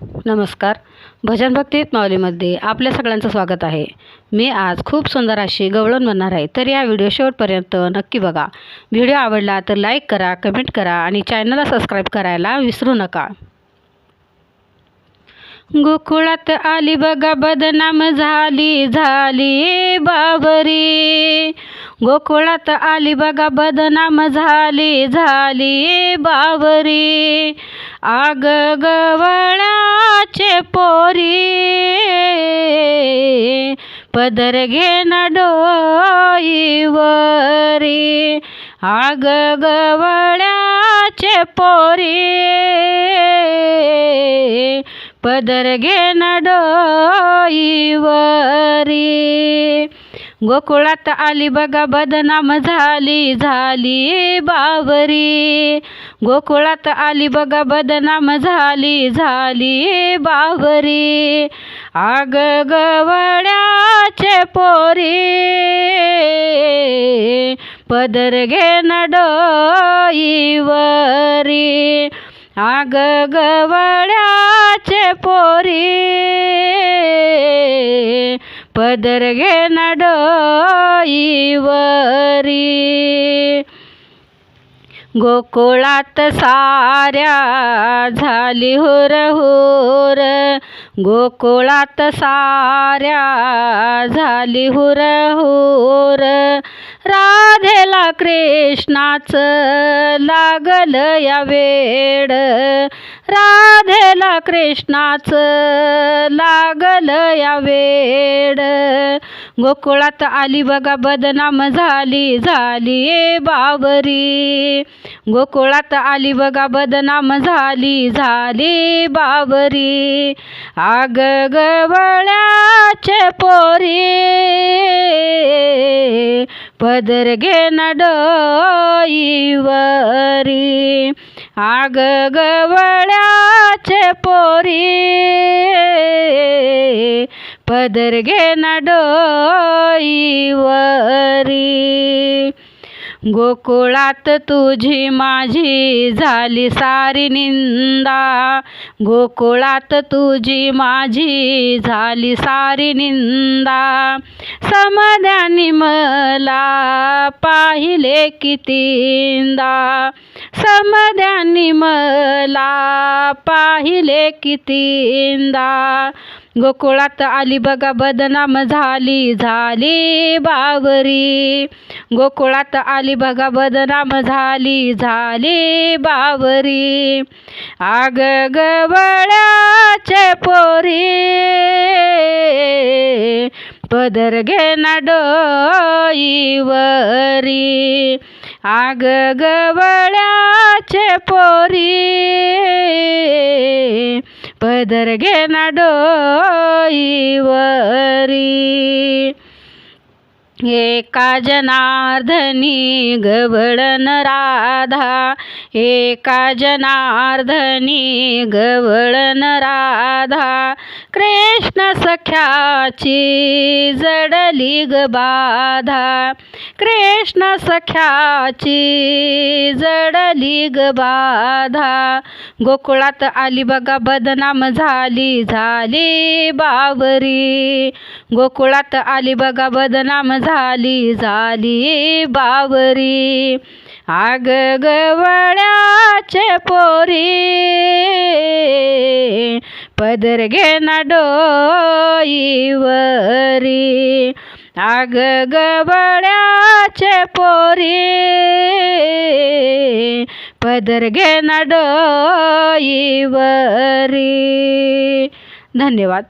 नमस्कार. भजन भक्तीत माऊलीमध्ये आपल्या सगळ्यांचं स्वागत आहे. मी आज खूप सुंदर अशी गवळण बनणार आहे तर या व्हिडिओ शेवटपर्यंत नक्की बघा. व्हिडिओ आवडला तर लाईक करा कमेंट करा आणि चॅनलला सबस्क्राईब करायला विसरू नका. गोकुळात आली बघा बदनाम झाली झाली बाबरी. गोकुळात आली बघा बदनाम झाली झाली बाबरी. आग गवळाचे पोरी. पदर घेन डोईवरी. आग गवळ्याचे पोरी. पदर घेन डोईवरी. गोकुळात आली बघा बदनाम झाली झाली बावरी. गोकुळात आली बघा बदनाम झाली झाली बावरी. आग गवड्याचे पोरी. पदर घे नडोईवरी आग गवड्याचे पोरी. पदर घे नडोईवरी गोकुळात साऱ्या झाली हुर हुर. गोकुळात साऱ्या झाली हुर हुर. राधेला कृष्णाचं लागल या वेड. राधेला कृष्णाचं लागल या वेड. गोकुळात आली बघा बदनाम झाली झाली बाबरी. गोकुळात आली बघा बदनाम झाली झाली बाबरी. आग गवळ्याचे पोरी. पदर घेन डोईवरी. आग गवळ्याचे पोरी. पदर घेन डोईवरी गोकुळात तुझी माझी झाली सारी निंदा गोकुळात तुझी माझी झाली सारी निंदा समाधानी मला पाहिले कितींदा समाधानी मला पाहिले कितींदा गोकुळात आली बघा बदनाम झाली झाली बावरी गोकुळात आली बघा बदनाम झाली झाली बावरी आग गवळ्याचे पोरी. पदर घेन डोईवरी. आग गवळ्याचे पोरी. पदर घेन डोईवरी एका जनार्धनी गवळण राधा एका जनार्धनी गवळण राधा कृष्ण सख्याची जडली ग बाधा. कृष्ण सख्याची जडली ग बाधा. गोकुळात आली बघा बदनाम झाली झाली बावरी. गोकुळात आली बघा बदनाम झाली झाली बावरी. आग गवळ्याचे पोरी. पदर घेन डोईवरी. आग गवळ्याचे पोरी. पदर घेन डोईवरी. धन्यवाद.